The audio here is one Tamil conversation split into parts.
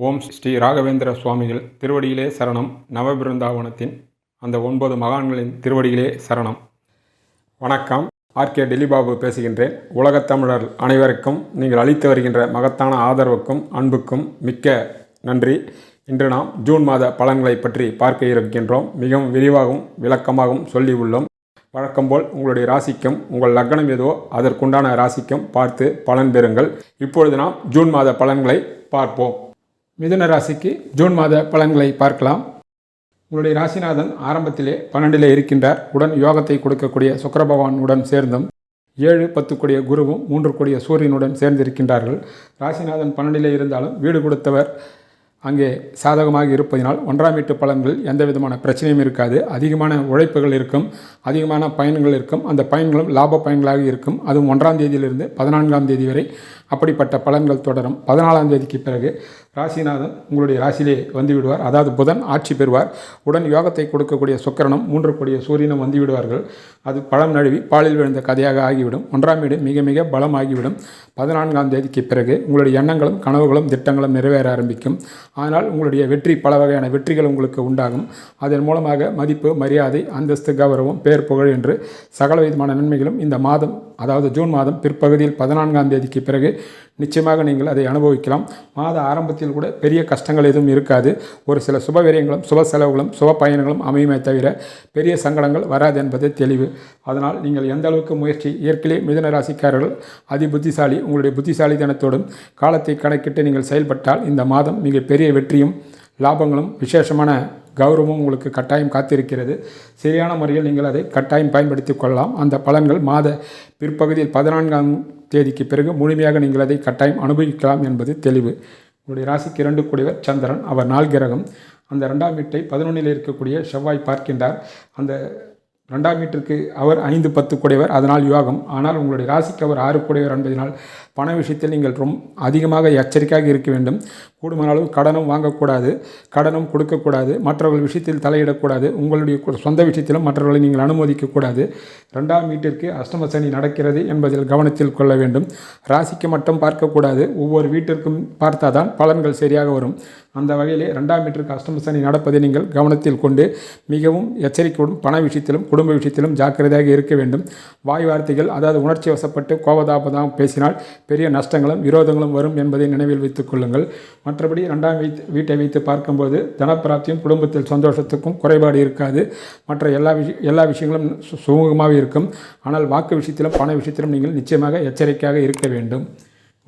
ஓம் ஸ்ரீ ராகவேந்திர சுவாமிகள் திருவடியிலே சரணம். நவபிருந்தாவனத்தின் அந்த ஒன்பது மகான்களின் திருவடியிலே சரணம். வணக்கம். ஆர்கே டெல்லிபாபு பேசுகின்றேன். உலகத் தமிழர் அனைவருக்கும் நீங்கள் அளித்து வருகின்ற மகத்தான ஆதரவுக்கும் அன்புக்கும் மிக்க நன்றி. இன்று நாம் ஜூன் மாத பலன்களை பற்றி பார்க்க இருக்கின்றோம். மிகவும் விரிவாகவும் விளக்கமாகவும் சொல்லி உள்ளோம். வழக்கம்போல் உங்களுடைய ராசிக்கும் உங்கள் லக்னம் ஏதோ அதற்குண்டான ராசிக்கும் பார்த்து பலன் பெறுங்கள். இப்பொழுது நாம் ஜூன் மாத பலன்களை பார்ப்போம். மிதுன ராசிக்கு ஜூன் மாத பலன்களை பார்க்கலாம். உங்களுடைய ராசிநாதன் ஆரம்பத்திலே பன்னெண்டிலே இருக்கின்றார். உடன் யோகத்தை கொடுக்கக்கூடிய சுக்கிர சேர்ந்தும் ஏழு பத்து கூடிய குருவும் மூன்று கூடிய சூரியனுடன் சேர்ந்திருக்கின்றார்கள். ராசிநாதன் பன்னெண்டிலே இருந்தாலும் வீடு கொடுத்தவர் அங்கே சாதகமாக இருப்பதினால் ஒன்றாம் வீட்டு பலன்கள் எந்த விதமான பிரச்சனையும் இருக்காது. அதிகமான உழைப்புகள் இருக்கும் அதிகமான பயன்கள் இருக்கும். அந்த பயன்களும் லாப பயன்களாக இருக்கும். அதுவும் ஒன்றாம் தேதியிலிருந்து பதினான்காம் தேதி வரை அப்படிப்பட்ட பலன்கள் தொடரும். பதினாலாம் தேதிக்கு பிறகு ராசிநாதன் உங்களுடைய ராசியிலே வந்து விடுவார் அதாவது புதன் ஆட்சி பெறுவார். உடன் யோகத்தை கொடுக்கக்கூடிய சுக்கரனும் மூன்று கூடிய சூரியனும் வந்து விடுவார்கள் அது பழம் நழுவி பாலில் விழுந்த கதையாக ஆகிவிடும். ஒன்றாம் வீடு மிக மிக பலம் ஆகிவிடும் பதினான்காம் தேதிக்கு பிறகு உங்களுடைய எண்ணங்களும் கனவுகளும் திட்டங்களும் நிறைவேற ஆரம்பிக்கும். ஆனால் உங்களுடைய வெற்றி பல வகையான வெற்றிகள் உங்களுக்கு உண்டாகும். அதன் மூலமாக மதிப்பு மரியாதை அந்தஸ்து கௌரவம் பேர் புகழ் என்று சகல விதமான நன்மைகளும் இந்த மாதம் அதாவது ஜூன் மாதம் பிற்பகுதியில் பதினான்காம் தேதிக்கு பிறகு நிச்சயமாக நீங்கள் அதை அனுபவிக்கலாம். மாத ஆரம்பத்தில் கூட பெரிய கஷ்டங்கள் எதுவும் இருக்காது. ஒரு சில சுப விரயங்களும் சுப செலவுகளும் சுப பயணங்களும் அமையுமே தவிர பெரிய சங்கடங்கள் வராது என்பது தெளிவு. அதனால் நீங்கள் எந்த அளவுக்கு முயற்சி இயற்கையிலே மிதன ராசிக்காரர்கள் அதி புத்திசாலி உங்களுடைய புத்திசாலித்தனத்தோடும் காலத்தை கணக்கிட்டு நீங்கள் செயல்பட்டால் இந்த மாதம் மிக பெரிய வெற்றியும் லாபங்களும் விசேஷமான கௌரவமும் உங்களுக்கு கட்டாயம் காத்திருக்கிறது. சரியான முறையில் நீங்கள் அதை கட்டாயம் பயன்படுத்தி கொள்ளலாம். அந்த பலன்கள் மாத பிற்பகுதியில் பதினான்காம் தேதிக்கு பிறகு முழுமையாக நீங்கள் அதை கட்டாயம் அனுபவிக்கலாம் என்பது தெளிவு. உங்களுடைய ராசிக்கு இரண்டு கூடியவர் சந்திரன். அவர் நாள் கிரகம். அந்த ரெண்டாம் வீட்டை பதினொன்றில் இருக்கக்கூடிய செவ்வாய் பார்க்கின்றார். அந்த ரெண்டாம் வீட்டிற்கு அவர் ஐந்து பத்து கூடையவர் அதனால் யோகம் ஆனால் உங்களுடைய ராசிக்கு அவர் ஆறு கூடையவர் என்பதனால் பண விஷயத்தில் நீங்கள் ரொம்ப அதிகமாக எச்சரிக்கையாக இருக்க வேண்டும். கூடுமான அளவு கடனும் வாங்கக்கூடாது கடனும் கொடுக்கக்கூடாது மற்றவர்கள் விஷயத்தில் தலையிடக்கூடாது உங்களுடைய சொந்த விஷயத்திலும் மற்றவர்களை நீங்கள் அனுமதிக்கக்கூடாது. ரெண்டாம் வீட்டிற்கு அஷ்டம சனி நடக்கிறது என்பதில் கவனத்தில் கொள்ள வேண்டும். ராசிக்கு மட்டும் பார்க்கக்கூடாது ஒவ்வொரு வீட்டிற்கும் பார்த்தாதான் பலன்கள் சரியாக வரும். அந்த வகையிலே ரெண்டாம் வீட்டிற்கு அஷ்டம சனி நடப்பதை நீங்கள் கவனத்தில் கொண்டு மிகவும் எச்சரிக்கையுடன் பண விஷயத்திலும் குடும்ப விஷயத்திலும் ஜாக்கிரதையாக இருக்க வேண்டும். வாய் வார்த்தைகள் அதாவது உணர்ச்சி வசப்பட்டு கோபதாபதம் பேசினால் பெரிய நஷ்டங்களும் விரோதங்களும் வரும் என்பதை நினைவில் வைத்துக் கொள்ளுங்கள். மற்றபடி ரெண்டாம் வீட்டை வைத்து பார்க்கும்போது தனப்பிராப்தியும் குடும்பத்தில் சந்தோஷத்துக்கும் குறைபாடு இருக்காது. மற்ற எல்லா விஷய எல்லா விஷயங்களும் சு- சுமூகமாக இருக்கும். ஆனால் வாக்கு விஷயத்திலும் பண விஷயத்திலும் நீங்கள் நிச்சயமாக எச்சரிக்கையாக இருக்க வேண்டும்.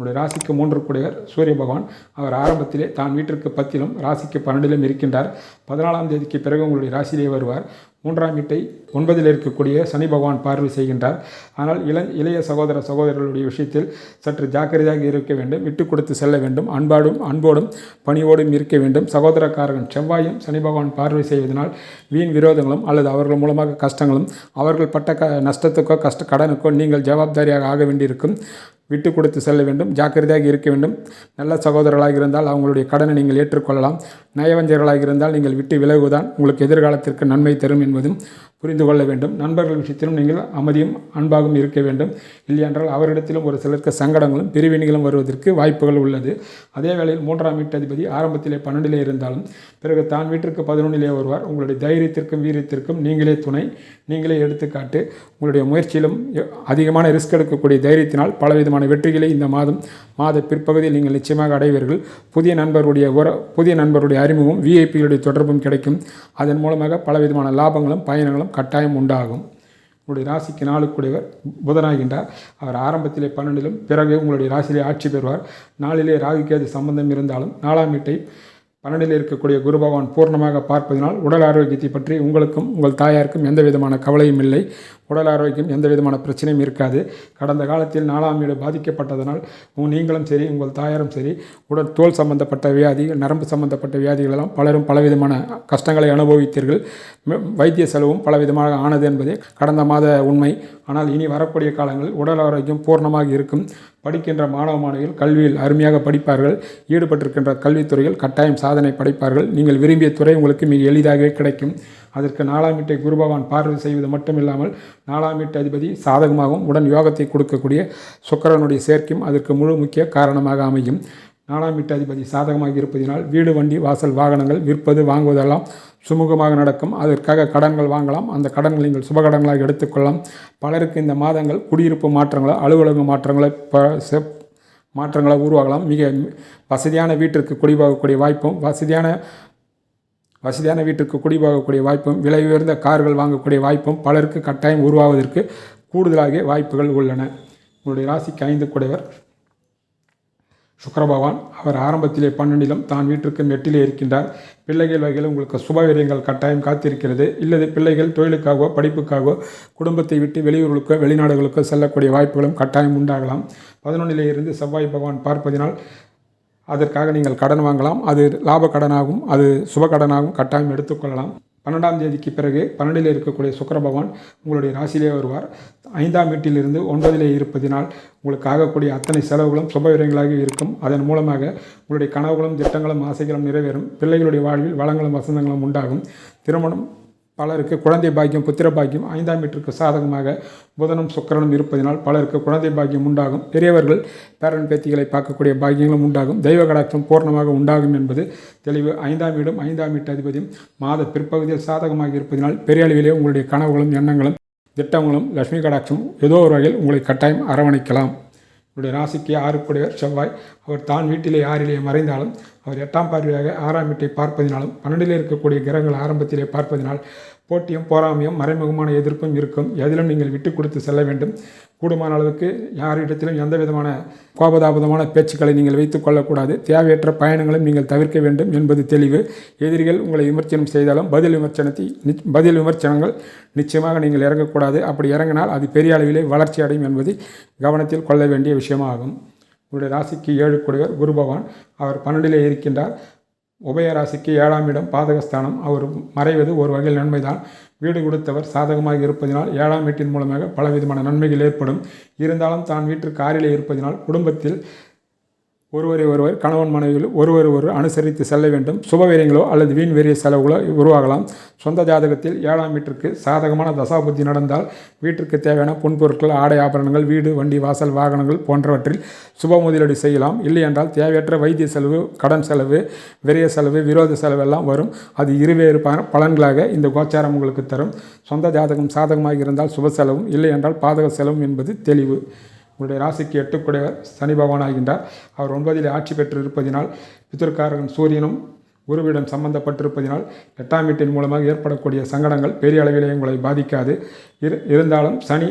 உங்களுடைய ராசிக்கு மூன்று கூடியவர் சூரிய பகவான். அவர் ஆரம்பத்திலே தான் வீட்டிற்கு பத்திலும் ராசிக்கு பன்னெண்டிலும் இருக்கின்றார். பதினாலாம் தேதிக்கு பிறகு உங்களுடைய ராசியிலே வருவார். மூன்றாம் வீட்டை ஒன்பதில் இருக்கக்கூடிய சனி பகவான் பார்வை செய்கின்றார். ஆனால் இள இளைய சகோதர சகோதரர்களுடைய விஷயத்தில் சற்று ஜாக்கிரதையாக இருக்க வேண்டும். விட்டு கொடுத்து செல்ல வேண்டும். அன்பாடும் அன்போடும் பணியோடும் இருக்க வேண்டும். சகோதரக்காரன் செவ்வாயும் சனி பகவான் பார்வை செய்வதனால் வீண் விரோதங்களும் அல்லது அவர்கள் மூலமாக கஷ்டங்களும் அவர்கள் பட்ட க நஷ்டத்துக்கோ கஷ்ட கடனுக்கோ நீங்கள் ஜவாப்தாரியாக ஆக வேண்டியிருக்கும். விட்டு கொடுத்து செல்ல வேண்டும். ஜாக்கிரதையாக இருக்க வேண்டும். நல்ல சகோதரர்களாக இருந்தால் அவங்களுடைய கடனை நீங்கள் ஏற்றுக்கொள்ளலாம். நயவஞ்சர்களாக இருந்தால் நீங்கள் விட்டு விலகுதான் உங்களுக்கு எதிர்காலத்திற்கு நன்மை தரும் என்பதும் புரிந்து கொள்ள வேண்டும். நண்பர்கள் விஷயத்திலும் நீங்கள் அமைதியும் அன்பாகவும் இருக்க வேண்டும். இல்லையென்றால் அவரிடத்திலும் ஒரு சிலருக்கு சங்கடங்களும் பிரிவினைகளும் வருவதற்கு வாய்ப்புகள் உள்ளது. அதே வேளையில் மூன்றாம் வீட்டதிபதி ஆரம்பத்திலே பன்னெண்டிலே இருந்தாலும் பிறகு தான் வீட்டிற்கு பதினொன்றிலே வருவார். உங்களுடைய தைரியத்திற்கும் வீரியத்திற்கும் நீங்களே துணை. நீங்களே எடுத்துக்காட்டு. உங்களுடைய முயற்சியிலும் அதிகமான ரிஸ்க் எடுக்கக்கூடிய தைரியத்தினால் பலவிதமான வெற்றிகளை இந்த மாதம் மாத பிற்பகுதியில் நீங்கள் நிச்சயமாக அடைவீர்கள். புதிய நண்பருடைய உற புதிய நண்பருடைய அறிமுகம் விஐபிகளுடைய தொடர்பும் கிடைக்கும். அதன் மூலமாக பலவிதமான லாபங்களும் பயணங்களும் கட்டாயம் உண்டாகும். உங்களுடைய ராசிக்கு நாளுக்குடையவர் புதனாகின்றார். அவர் ஆரம்பத்திலே பன்னெண்டிலும் பிறகு உங்களுடைய ராசியிலே ஆட்சி பெறுவார். நாளிலே ராகுகேது சம்பந்தம் இருந்தாலும் நாலாம் வீட்டை பன்னெண்டில் இருக்கக்கூடிய குரு பகவான் பூர்ணமாக பார்ப்பதனால் உடல் ஆரோக்கியத்தை பற்றி உங்களுக்கும் உங்கள் தாயாருக்கும் எந்த விதமான கவலையும் இல்லை. உடல் ஆரோக்கியம் எந்த விதமான பிரச்சனையும் இருக்காது. கடந்த காலத்தில் நாலாம் வீடு பாதிக்கப்பட்டதனால் நீங்களும் சரி உங்கள் தாயாரும் சரி உடல் தோல் சம்பந்தப்பட்ட வியாதி நரம்பு சம்பந்தப்பட்ட வியாதிகளெல்லாம் பலரும் பலவிதமான கஷ்டங்களை அனுபவித்தீர்கள். வைத்திய செலவும் பலவிதமாக ஆனது என்பதே கடந்த மாத உண்மை. ஆனால் இனி வரக்கூடிய காலங்களில் உடல் ஆரோக்கியம் பூர்ணமாக இருக்கும். படிக்கின்ற மாணவ மாணவிகள் கல்வியில் அருமையாக படிப்பார்கள். ஈடுபட்டிருக்கின்ற கல்வித்துறையில் கட்டாயம் சாதனை படைப்பார்கள். நீங்கள் விரும்பிய துறை உங்களுக்கு மிக எளிதாகவே கிடைக்கும். அதற்கு நாலாம் வீட்டை குரு பகவான் பார்வை செய்வது மட்டுமில்லாமல் நாலாம் வீட்டு அதிபதி சாதகமாகவும் உடன் யோகத்தை கொடுக்கக்கூடிய சுக்கரனுடைய சேர்க்கையும் அதற்கு முழு முக்கிய காரணமாக அமையும். நாலாம் வீட்டு அதிபதி சாதகமாக இருப்பதினால் வீடு வண்டி வாசல் வாகனங்கள் விற்பது வாங்குவதெல்லாம் சுமூகமாக நடக்கும். அதற்காக கடன்கள் வாங்கலாம். அந்த கடன்கள் நீங்கள் சுபகடன்களாக எடுத்துக்கொள்ளலாம் பலருக்கு இந்த மாதங்கள் குடியிருப்பு மாற்றங்களோ அலுவலக மாற்றங்களோ ப செப் மாற்றங்களை உருவாகலாம். மிக வசதியான வீட்டிற்கு குடிபோகக்கூடிய வாய்ப்பும் வசதியான வசதியான வீட்டுக்கு குடிபோகக்கூடிய வாய்ப்பும் விலை உயர்ந்த கார்கள் வாங்கக்கூடிய வாய்ப்பும் பலருக்கு கட்டாயம் உருவாவதற்கு கூடுதலாக வாய்ப்புகள் உள்ளன. உங்களுடைய ராசிக்கு ஐந்து குடைவர் சுக்கரபகவான். அவர் ஆரம்பத்திலே பன்னெண்டிலும் தான் வீட்டிற்கு மெட்டிலே இருக்கின்றார். பிள்ளைகள் வகையில் உங்களுக்கு சுபவீரியங்கள் கட்டாயம் காத்திருக்கிறது. இல்லது பிள்ளைகள் தொழிலுக்காகவோ படிப்புக்காகவோ குடும்பத்தை விட்டு வெளியூர்களுக்கோ வெளிநாடுகளுக்கோ செல்லக்கூடிய வாய்ப்புகளும் கட்டாயம் உண்டாகலாம். பதினொன்றிலே இருந்து செவ்வாய் பகவான் பார்ப்பதினால் அதற்காக நீங்கள் கடன் வாங்கலாம். அது லாப கடனாகவும் அது சுப கடனாகவும் கட்டாயம் எடுத்துக்கொள்ளலாம். பன்னெண்டாம் தேதிக்கு பிறகு பன்னெண்டில் இருக்கக்கூடிய சுக்கர பகவான் உங்களுடைய ராசியிலே வருவார். ஐந்தாம் வீட்டிலிருந்து ஒன்பதிலே இருப்பதினால் உங்களுக்கு ஆகக்கூடிய அத்தனை செலவுகளும் சுப விரயங்களாக இருக்கும். அதன் மூலமாக உங்களுடைய கனவுகளும் திட்டங்களும் ஆசைகளும் நிறைவேறும். பிள்ளைகளுடைய வாழ்வில் வளங்களும் வசந்தங்களும் உண்டாகும். திருமணம் பலருக்கு குழந்தை பாக்கியம் புத்திர பாக்கியம் ஐந்தாம் வீட்டிற்கு சாதகமாக புதனும் சுக்கரனும் இருப்பதினால் பலருக்கு குழந்தை பாக்கியம் உண்டாகும். பெரியவர்கள் பேரன் பேத்திகளை பார்க்கக்கூடிய பாக்கியங்களும் உண்டாகும். தெய்வ கடாட்சம் பூர்ணமாக உண்டாகும் என்பது தெளிவு. ஐந்தாம் வீடும் ஐந்தாம் வீட்டு அதிபதியும் மாத பிற்பகுதியில் சாதகமாக இருப்பதினால் பெரிய அளவிலே உங்களுடைய கனவுகளும் எண்ணங்களும் திட்டங்களும் லட்சுமி கடாட்சம் ஏதோ ஒரு வகையில் உங்களை கட்டாயம் அரவணைக்கலாம். உங்களுடைய ராசிக்கு ஆறுக்குடையவர் செவ்வாய். அவர் தான் வீட்டிலே ஆறிலே மறைந்தாலும் அவர் எட்டாம் பார்வையாக ஆறாம் வீட்டை பார்ப்பதினாலும் பன்னெண்டிலே இருக்கக்கூடிய கிரகங்கள் ஆரம்பத்திலே பார்ப்பதினால் போட்டியும் போராமையும் மறைமுகமான எதிர்ப்பும் இருக்கும். எதிலும் நீங்கள் விட்டு கொடுத்து செல்ல வேண்டும். கூடுமான அளவுக்கு யாரிடத்திலும் எந்த விதமான கோபதாபதமான பேச்சுக்களை நீங்கள் வைத்துக் கொள்ளக்கூடாது. தேவையற்ற பயணங்களும் நீங்கள் தவிர்க்க வேண்டும் என்பது தெளிவு. எதிரிகள் உங்களை விமர்சனம் செய்தாலும் பதில் விமர்சனத்தை பதில் விமர்சனங்கள் நிச்சயமாக நீங்கள் இறங்கக்கூடாது. அப்படி இறங்கினால் அது பெரிய அளவிலே வளர்ச்சி அடையும் என்பதை கவனத்தில் கொள்ள வேண்டிய விஷயமாகும். உங்களுடைய ராசிக்கு ஏழு கொடுவர் குரு பகவான். அவர் பன்னெண்டிலே இருக்கின்றார். உபய ராசிக்கு ஏழாம் இடம் பாதகஸ்தானம். அவர் மறைவது ஒரு வகையில் நன்மைதான். வீடு கொடுத்தவர் சாதகமாக இருப்பதினால் ஏழாம் வீட்டின் மூலமாக பலவிதமான நன்மைகள் ஏற்படும். இருந்தாலும் தான் வீட்டு காரிலே இருப்பதினால் குடும்பத்தில் ஒருவரை ஒருவர் கணவன் மனைவியில் ஒருவர் ஒருவர் அனுசரித்து செல்ல வேண்டும். சுபவீரியங்களோ அல்லது வீண் வெறிய செலவுகளோ உருவாகலாம். சொந்த ஜாதகத்தில் ஏழாம் வீட்டிற்கு சாதகமான தசாபுத்தி நடந்தால் வீட்டிற்கு தேவையான புன்பொருட்கள் ஆடை ஆபரணங்கள் வீடு வண்டி வாசல் வாகனங்கள் போன்றவற்றில் சுப முதலீடு செய்யலாம். இல்லை என்றால் தேவையற்ற வைத்திய செலவு கடன் செலவு விரைய செலவு விரோத செலவு எல்லாம் வரும். அது இருவேறு ப- பலன்களாக இந்த கோச்சாரம் உங்களுக்கு தரும். சொந்த ஜாதகம் சாதகமாக இருந்தால் சுப செலவும் இல்லை என்றால் பாதக செலவும் என்பது தெளிவு. உங்களுடைய ராசிக்கு எட்டுக்குடைய சனி பகவான் ஆகின்றார். அவர் ஒன்பதில் ஆட்சி பெற்று இருப்பதினால் பித்திருக்காரகன் சூரியனும் குருவிடம் சம்பந்தப்பட்டிருப்பதினால் எட்டாம் வீட்டின் மூலமாக ஏற்படக்கூடிய சங்கடங்கள் பெரிய அளவிலே உங்களை பாதிக்காது. இரு இருந்தாலும் சனி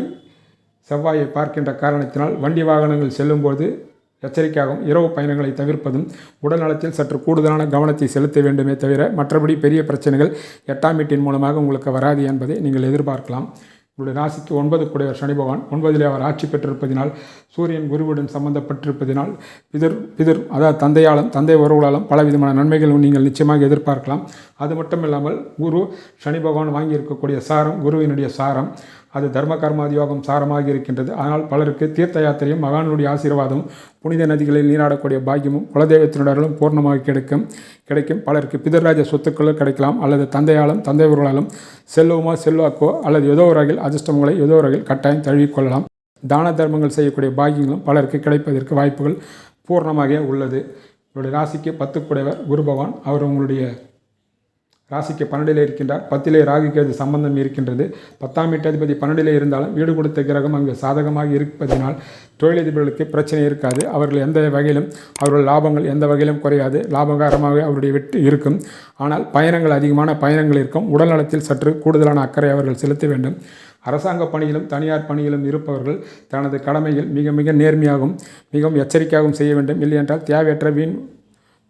செவ்வாயை பார்க்கின்ற காரணத்தினால் வண்டி வாகனங்கள் செல்லும்போது எச்சரிக்கையாகவும் இரவு பயணங்களை தவிர்ப்பதும் உடல் நலத்தில் சற்று கூடுதலான கவனத்தை செலுத்த வேண்டுமே தவிர மற்றபடி பெரிய பிரச்சனைகள் எட்டாம் வீட்டின் மூலமாக உங்களுக்கு வராது என்பதை நீங்கள் எதிர்பார்க்கலாம். உங்களுடைய ராசிக்கு ஒன்பது கூடியவர் சனி பகவான். ஒன்பதிலே அவர் ஆட்சி பெற்றிருப்பதினால் சூரியன் குருவுடன் சம்பந்தப்பட்டிருப்பதினால் பிதர் பிதர் அதாவது தந்தையாலும் தந்தை உறவுகளாலும் பலவிதமான நன்மைகளும் நீங்கள் நிச்சயமாக எதிர்பார்க்கலாம். அது மட்டும் இல்லாமல் குரு சனி பகவான் வாங்கியிருக்கக்கூடிய சாரம் குருவினுடைய சாரம் அது தர்ம கர்மாதியோகம் சாரமாக இருக்கின்றது ஆனால் பலருக்கு தீர்த்த யாத்திரையும் மகானுடைய ஆசீர்வாதம் புனித நதிகளில் நீராடக்கூடிய பாக்கியமும் குலதெய்வத்தினுடனும் பூர்ணமாக கிடைக்கும் கிடைக்கும். பலருக்கு பிதர்ராஜ சொத்துக்களோ கிடைக்கலாம். அல்லது தந்தையாலும் தந்தையவர்களாலும் செல்வமோ செல்வாக்கோ அல்லது ஏதோ ஒரு வகையில் அதிர்ஷ்டங்களை ஏதோ ஒரு வகையில் கட்டாயம் தழுவிக்கொள்ளலாம். தான தர்மங்கள் செய்யக்கூடிய பாக்கியங்களும் பலருக்கு கிடைப்பதற்கு வாய்ப்புகள் பூர்ணமாக உள்ளது. உங்களுடைய ராசிக்கு பத்துக்குடையவர் குரு பகவான். அவர் உங்களுடைய ராசிக்கு பன்னெண்டிலே இருக்கின்றார். பத்திலே ராகுக்கு சம்பந்தம் இருக்கின்றது. பத்தாம் வீட்டதிபதி பன்னெண்டிலே இருந்தாலும் வீடு கொடுத்த கிரகம் அங்கு சாதகமாக இருப்பதினால் தொழிலதிபர்களுக்கு பிரச்சனை இருக்காது. அவர்கள் எந்த வகையிலும் அவர்கள் லாபங்கள் எந்த வகையிலும் குறையாது. லாபகரமாக அவருடைய வெற்றி இருக்கும். ஆனால் பயணங்கள் அதிகமான பயணங்கள் இருக்கும். உடல் நலத்தில் சற்று கூடுதலான அக்கறை அவர்கள் செலுத்த வேண்டும். அரசாங்க பணியிலும் தனியார் பணியிலும் இருப்பவர்கள் தனது கடமையில் மிக மிக நேர்மையாகவும் மிகவும் எச்சரிக்கையாகவும் செய்ய வேண்டும். இல்லையென்றால் தேவையற்ற வீண்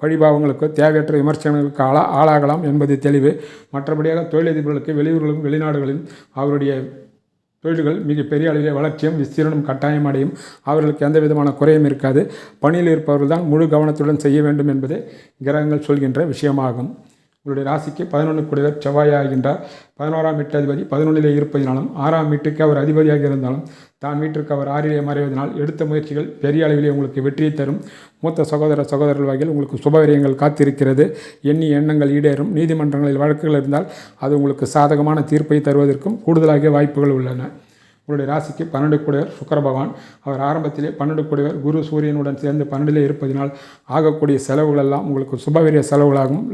பழிபாவங்களுக்கோ தேவையற்ற விமர்சனங்களுக்கு ஆளா ஆளாகலாம் என்பது தெளிவு. மற்றபடியாக தொழிலதிபர்களுக்கு வெளியூர்களும் வெளிநாடுகளிலும் அவருடைய தொழில்கள் மிகப்பெரிய அளவில் அளவிலே வளர்ச்சியும் விஸ்தீரணம் கட்டாயம் அடையும். அவர்களுக்கு எந்த விதமான குறையும் இருக்காது. பணியில் இருப்பவர்கள் தான் முழு கவனத்துடன் செய்ய வேண்டும் என்பதே கிரகங்கள் சொல்கின்ற விஷயமாகும். உங்களுடைய ராசிக்கு பதினொன்று கூடியவர் செவ்வாய் ஆகின்றார் பதினோராம் வீட்டு அதிபதி பதினொன்றிலே இருப்பதினாலும் ஆறாம் வீட்டுக்கு அவர் அதிபதியாக இருந்தாலும் தான் வீட்டிற்கு அவர் ஆறிலே மறைவதனால் எடுத்த முயற்சிகள் பெரிய அளவிலே உங்களுக்கு வெற்றியை தரும். மூத்த சகோதர சகோதரர்கள் வகையில் உங்களுக்கு சுபவிரியங்கள் காத்திருக்கிறது. எண்ணி எண்ணங்கள் ஈடேறும். நீதிமன்றங்களில் வழக்குகள் இருந்தால் அது உங்களுக்கு சாதகமான தீர்ப்பை தருவதற்கும் கூடுதலாக வாய்ப்புகள் உள்ளன. உங்களுடைய ராசிக்கு பன்னெண்டு கூடியவர் சுக்கர பகவான். அவர் ஆரம்பத்திலே பன்னெண்டு கூடியவர் குரு சூரியனுடன் சேர்ந்து பன்னெண்டிலே இருப்பதினால் ஆகக்கூடிய செலவுகள் எல்லாம் உங்களுக்கு சுபவீரிய செலவுகளாகவும்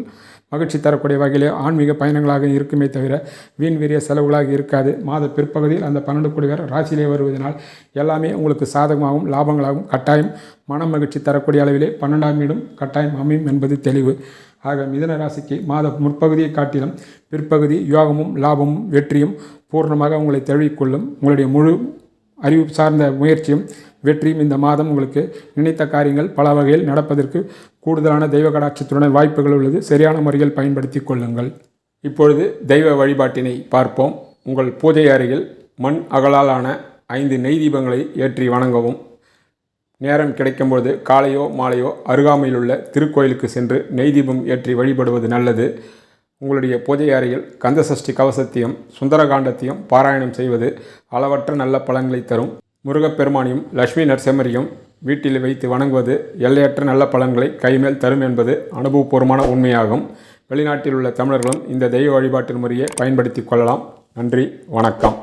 மகிழ்ச்சி தரக்கூடிய வகையிலே ஆன்மீக பயணங்களாக இருக்குமே தவிர வீண் வீரிய செலவுகளாக இருக்காது. மாத பிற்பகுதியில் அந்த பன்னெண்டு கூடியவர் ராசியிலே வருவதனால் எல்லாமே உங்களுக்கு சாதகமாகவும் லாபங்களாகவும் கட்டாயம் மன மகிழ்ச்சி தரக்கூடிய அளவிலே பன்னெண்டாம் வீடும் கட்டாயம் அமையும் என்பது தெளிவு. ஆக மிதன ராசிக்கு மாத முற்பகுதியை காட்டிலும் பிற்பகுதி யோகமும் லாபமும் வெற்றியும் பூர்ணமாக உங்களை தழுவிக்கொள்ளும் உங்களுடைய முழு அறிவு சார்ந்த முயற்சியும் வெற்றியும் இந்த மாதம் உங்களுக்கு நினைத்த காரியங்கள் பல வகையில் நடப்பதற்கு கூடுதலான தெய்வ கடாட்சத்துடன் வாய்ப்புகள் உள்ளது. சரியான முறையில் பயன்படுத்தி கொள்ளுங்கள். இப்பொழுது தெய்வ வழிபாட்டினை பார்ப்போம். உங்கள் பூஜை அறையில் மண் அகலாலான ஐந்து நெய் தீபங்களை ஏற்றி வணங்கவும். நேரம் கிடைக்கும்போது காலையோ மாலையோ அருகாமையில் உள்ள திருக்கோயிலுக்கு சென்று நெய் தீபம் ஏற்றி வழிபடுவது நல்லது. உங்களுடைய பூஜை அறையில் கந்தசஷ்டி கவசத்தையும் சுந்தரகாண்டத்தையும் பாராயணம் செய்வது அளவற்ற நல்ல பலன்களை தரும். முருகப்பெருமானையும் லட்சுமி நரசிம்மரையும் வீட்டில் வைத்து வணங்குவது எல்லையற்ற நல்ல பலன்களை கைமேல் தரும் என்பது அனுபவபூர்வமான உண்மையாகும். வெளிநாட்டில் உள்ள தமிழர்களும் இந்த தெய்வ வழிபாட்டு முறையை பயன்படுத்தி கொள்ளலாம். நன்றி வணக்கம்.